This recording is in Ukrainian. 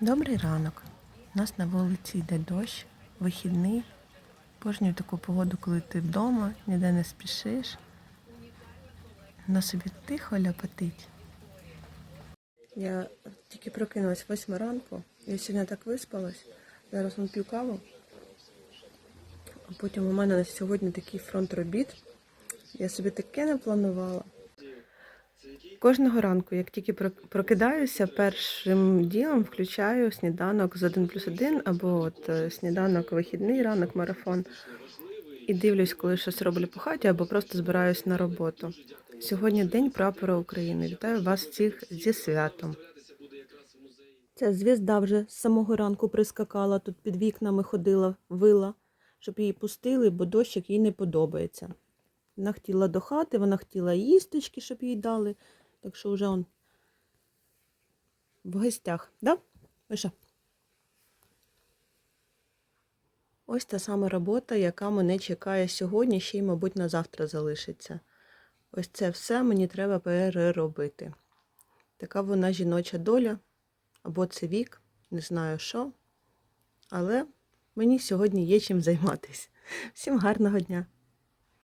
Добрий ранок. У нас на вулиці йде дощ, вихідний. Божнюю таку погоду, коли ти вдома, ніде не спішиш. Воно собі тихо ляпотить. Я тільки прокинулась восьма ранку. Я сьогодні так виспалась. Зараз вон п'ю каву. А потім у мене на сьогодні такий фронт робіт. Я собі таке не планувала. Кожного ранку, як тільки прок- прокидаюся, першим ділом включаю сніданок з 1 плюс 1 або от е, сніданок вихідний ранок, марафон. І дивлюсь, коли щось роблю по хаті, або просто збираюсь на роботу. Сьогодні День прапора України. Вітаю вас всіх зі святом. Ця звізда вже з самого ранку прискакала, тут під вікнами ходила, вила, щоб її пустили, бо дощик їй не подобається. Вона хотіла до хати, вона хотіла їсточки, щоб їй дали. Так що вже он в гостях, да? Миша? Ось та сама робота, яка мене чекає сьогодні, ще й, мабуть, на завтра залишиться. Ось це все мені треба переробити. Така вона жіноча доля, або це вік, не знаю що. Але мені сьогодні є чим займатися. Всім гарного дня!